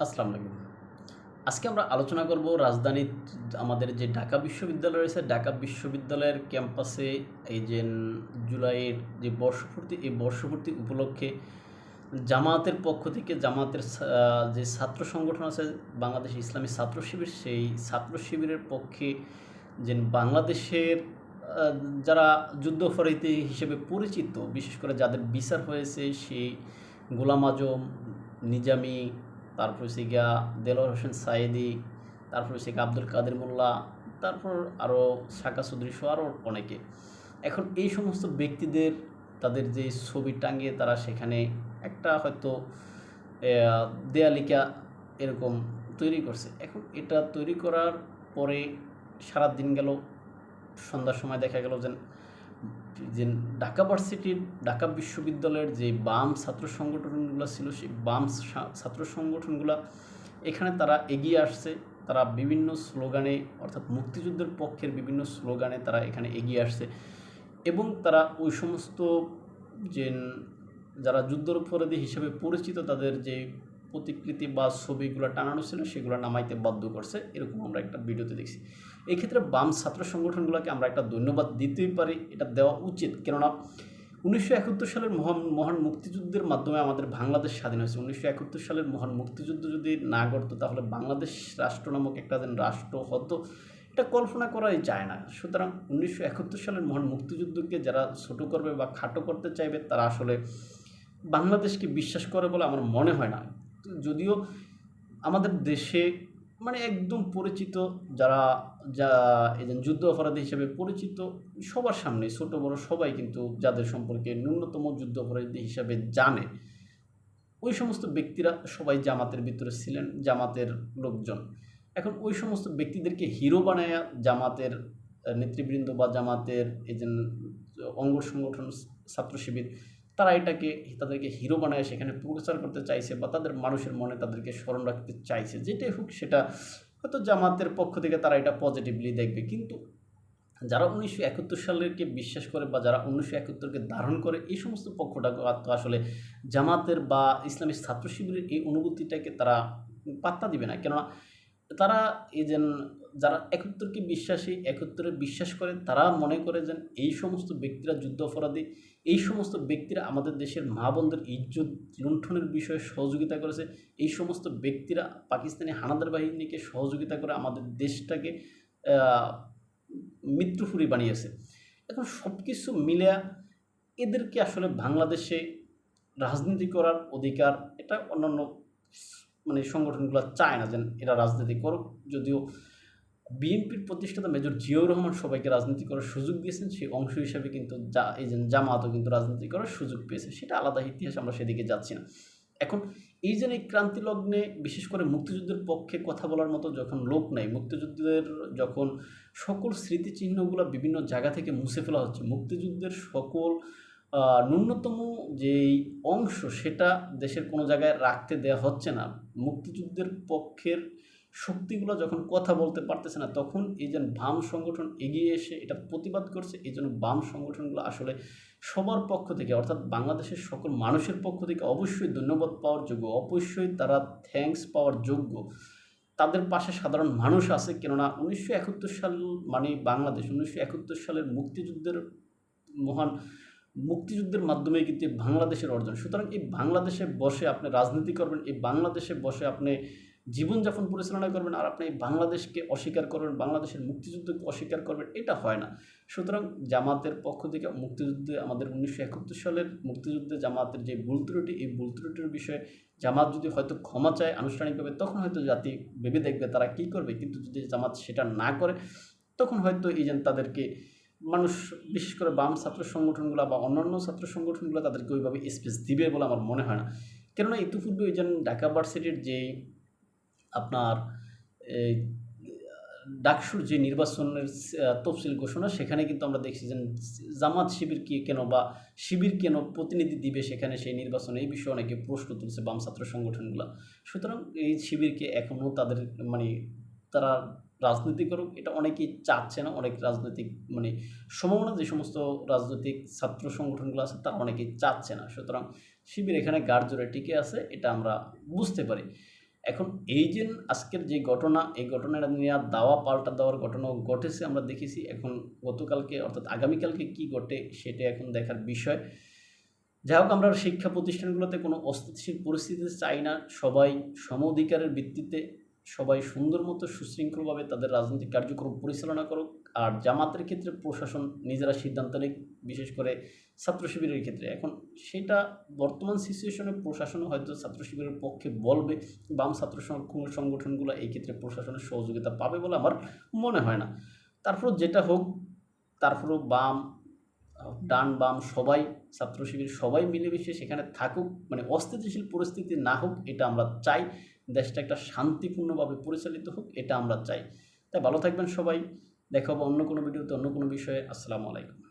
আসসালামু আলাইকুম। আজকে আমরা আলোচনা করব রাজধানীর আমাদের যে ঢাকা বিশ্ববিদ্যালয় রয়েছে, ঢাকা বিশ্ববিদ্যালয়ের ক্যাম্পাসে এই যে জুলাইয়ের যে বর্ষপূর্তি, এই বর্ষপূর্তি উপলক্ষে জামায়াতের পক্ষ থেকে জামায়াতের যে ছাত্র সংগঠন আছে, বাংলাদেশ ইসলামী ছাত্র শিবির, সেই ছাত্র শিবিরের পক্ষে যে বাংলাদেশের যারা যুদ্ধফরিতি হিসেবে পরিচিত, বিশেষ করে যাদের বিচার হয়েছে, সেই গোলাম আজম, নিজামি তারপর হচ্ছে গিয়া দেলোয়ার হোসেন সাইদি তারপর হচ্ছে আব্দুল কাদের মোল্লা, তারপর আরও শাকা চৌধুরী সহ আরও অনেকে। এখন এই সমস্ত ব্যক্তিদের, তাদের যে ছবি টাঙিয়ে তারা সেখানে একটা হয়তো দেয়ালিকা এরকম তৈরি করছে। এখন এটা তৈরি করার পরে সারা দিন গেল, সন্ধ্যার সময় দেখা গেল যে যে ঢাকা ভার্সিটির ঢাকা বিশ্ববিদ্যালয়ের যে বাম ছাত্র সংগঠনগুলো ছিল, সেই বাম ছাত্র সংগঠনগুলো এখানে তারা এগিয়ে আসছে। তারা বিভিন্ন স্লোগানে, অর্থাৎ মুক্তিযুদ্ধের পক্ষের বিভিন্ন স্লোগানে তারা এখানে এগিয়ে আসছে। এবং তারা ওই সমস্ত যে যারা যুদ্ধপরাধী হিসেবে পরিচিত, তাদের যে প্রতিকৃতি বা ছবিগুলো টানানো ছিল, সেগুলো নামাইতে বাধ্য করছে, এরকম আমরা একটা ভিডিওতে দেখছি। এই ক্ষেত্রে বাম ছাত্র সংগঠনগুলোকে আমরা একটা ধন্যবাদ দিতেই পারি, এটা দেওয়া উচিত। কেননা উনিশশো একাত্তর সালের মহান মহান মুক্তিযুদ্ধের মাধ্যমে আমাদের বাংলাদেশ স্বাধীন হয়েছে। উনিশশো একাত্তর সালের মহান মুক্তিযুদ্ধ যদি না করতো তাহলে বাংলাদেশ রাষ্ট্র নামক একটা যেন রাষ্ট্র হতো, এটা কল্পনা করাই যায় না। সুতরাং উনিশশো একাত্তর সালের মহান মুক্তিযুদ্ধকে যারা ছোট করবে বা খাটো করতে চাইবে, তারা আসলে বাংলাদেশকে বিশ্বাস করে বলে আমার মনে হয় না। যদিও আমাদের দেশে মানে একদম পরিচিত যারা, যা যে যুদ্ধ অপরাধী হিসেবে পরিচিত, সবার সামনে ছোট, বড় সবাই কিন্তু যাদের সম্পর্কে ন্যূনতম যুদ্ধ অপরাধী হিসাবে জানে। ওই সমস্ত ব্যক্তিরা সবাই জামাতের ভিতরে ছিলেন, জামাতের লোকজন। এখন ওই সমস্ত ব্যক্তিদেরকে হিরো বানায়া জামাতের নেতৃবৃন্দ বা জামাতের এই যে অঙ্গ সংগঠন, ছাত্র শিবির তারা এটাকে, তাদেরকে হিরো বানায়, সেখানে প্রচার করতে চাইছে বা তাদের মানুষের মনে তাদেরকে স্মরণ রাখতে চাইছে, যেটাই হোক সেটা হয়তো জামাতের পক্ষ থেকে তারা এটা পজিটিভলি দেখবে। কিন্তু যারা উনিশশো একাত্তর সালেরকে বিশ্বাস করে বা যারা উনিশশো একাত্তরকে ধারণ করে, এই সমস্ত পক্ষটাকে তো আসলে জামাতের বা ইসলামী ছাত্র শিবিরের এই অনুভূতিটাকে তারা পাত্তা দিবে না। কেননা তারা এই যে যারা একাত্তরকে বিশ্বাসী, একত্তরে বিশ্বাস করে তারা মনে করে যে এই সমস্ত ব্যক্তিরা যুদ্ধ অপরাধী, এই সমস্ত ব্যক্তিরা আমাদের দেশের মা বোনদের ইজ্জত লুণ্ঠনের বিষয়ে সহযোগিতা করেছে, এই সমস্ত ব্যক্তিরা পাকিস্তানি হানাদার বাহিনীকে সহযোগিতা করে আমাদের দেশটাকে মৃত্যুফুরি বানিয়েছে। এখন সব কিছু মিলে এদেরকে আসলে বাংলাদেশে রাজনীতি করার অধিকার, এটা অন্যান্য মানে সংগঠনগুলো চায় না যেন এরা রাজনীতি করুক, যদিও বিএনপির প্রতিষ্ঠাতা মেজর জিয়াউর রহমান সবাইকে রাজনীতি করার সুযোগ দিয়েছেন, সেই অংশ হিসাবে কিন্তু যা এই যে জামাতও কিন্তু রাজনীতি করার সুযোগ পেয়েছে, সেটা আলাদা ইতিহাস, আমরা সেদিকে যাচ্ছি না। এখন এই যে এই ক্রান্তি লগ্নে বিশেষ করে মুক্তিযুদ্ধের পক্ষে কথা বলার মতো যখন লোক নাই, মুক্তিযুদ্ধের যখন সকল স্মৃতিচিহ্নগুলো বিভিন্ন জায়গা থেকে মুছে ফেলা হচ্ছে, মুক্তিযুদ্ধের সকল ন্যূনতম যেই অংশ, সেটা দেশের কোনো জায়গায় রাখতে দেওয়া হচ্ছে না। মুক্তিযুদ্ধের পক্ষের শক্তিগুলো যখন কথা বলতে পারতেছে না, তখন এই যে বাম সংগঠন এগিয়ে এসে এটা প্রতিবাদ করছে, এই জন্য বাম সংগঠনগুলো আসলে সবার পক্ষ থেকে, অর্থাৎ বাংলাদেশের সকল মানুষের পক্ষ থেকে অবশ্যই ধন্যবাদ পাওয়ার যোগ্য, অবশ্যই তারা থ্যাঙ্কস পাওয়ার যোগ্য। তাদের পাশে সাধারণ মানুষ আছে, কেননা উনিশশো একাত্তর সাল মানে বাংলাদেশ, উনিশশো একাত্তর সালের মুক্তিযুদ্ধের মহান মুক্তিযুদ্ধের মাধ্যমে কিন্তু বাংলাদেশের অর্জন। সুতরাং এই বাংলাদেশে বসে আপনি রাজনীতি করবেন, এই বাংলাদেশে বসে আপনি জীবনযাপন পরিচালনা করবেন আর আপনি বাংলাদেশকে অস্বীকার করবেন, বাংলাদেশের মুক্তিযুদ্ধকে অস্বীকার করবেন, এটা হয় না। সুতরাং জামাতের পক্ষ থেকে মুক্তিযুদ্ধে আমাদের উনিশশো একাত্তর সালের মুক্তিযুদ্ধে জামাতের যে ভুল ত্রুটি, এই ভুল ত্রুটির বিষয়ে জামাত যদি হয়তো ক্ষমা চায়, আনুষ্ঠানিকভাবে তখন হয়তো জাতি ভেবে দেখবে তারা কী করবে। কিন্তু যদি জামাত সেটা না করে, তখন হয়তো এই যে তাদেরকে মানুষ, বিশেষ করে বাম ছাত্র সংগঠনগুলো বা অন্যান্য ছাত্র সংগঠনগুলো তাদেরকে ওইভাবে স্পেস দিবে বলে আমার মনে হয় না। কেননা ইতিপূর্বে ওই যেন ঢাকা ভার্সিটির যে আপনার এই ডাকসুর যে নির্বাচনের তফসিল ঘোষণা, সেখানে কিন্তু আমরা দেখছি যে জামাত শিবির কি কেন বা শিবির কেন প্রতিনিধি দিবে সেখানে সেই নির্বাচনে, এই বিষয়ে অনেকে প্রশ্ন তুলছে বাম ছাত্র সংগঠনগুলো। সুতরাং এই শিবিরকে এখনও তাদের মানে তারা রাজনীতি করুক, এটা অনেকেই চাচ্ছে না, অনেক রাজনৈতিক মানে সম্ভাবনা, যে সমস্ত রাজনৈতিক ছাত্র সংগঠনগুলো আছে, তারা অনেকেই চাচ্ছে না। সুতরাং শিবির এখানে গাঢ় জোরে টিকে আছে, এটা আমরা বুঝতে পারি। এখন এই যে আজকের যে ঘটনা, এই ঘটনাটা নিয়ে দাওয়া পাল্টা দেওয়ার ঘটনা ঘটেছে, আমরা দেখেছি। এখন গতকালকে অর্থাৎ আগামীকালকে কি ঘটে সেটা এখন দেখার বিষয়। যাই হোক, আমরা শিক্ষা প্রতিষ্ঠানগুলোতে কোনো অস্থিতিশীল পরিস্থিতিতে চাই না। সবাই সম অধিকারের ভিত্তিতে সবাই সুন্দর মতো সুশৃঙ্খলভাবে তাদের রাজনৈতিক কার্যক্রম পরিচালনা করুক। আর জামাতের ক্ষেত্রে প্রশাসন নিজেরা সিদ্ধান্ত নিক, বিশেষ করে ছাত্র শিবিরের ক্ষেত্রে। এখন সেটা বর্তমান সিচুয়েশনে প্রশাসন হয়তো ছাত্র শিবিরের পক্ষে বলবে, বাম ছাত্র সংগঠনগুলো এই ক্ষেত্রে প্রশাসনের সহযোগিতা পাবে বলে আমার মনে হয় না। তারপর যেটা হোক, তারপরও বাম ডান বাম সবাই ছাত্র শিবির সবাই মিলেমিশে সেখানে থাকুক মানে অস্থিতিশীল পরিস্থিতি না হোক, এটা আমরা চাই। দেশটা একটা শান্তিপূর্ণভাবে পরিচালিত হোক, এটা আমরা চাই। তাই ভালো থাকবেন সবাই। দেখা হবে অন্য কোনো ভিডিওতে অন্য কোনো বিষয়ে। আসসালামু আলাইকুম।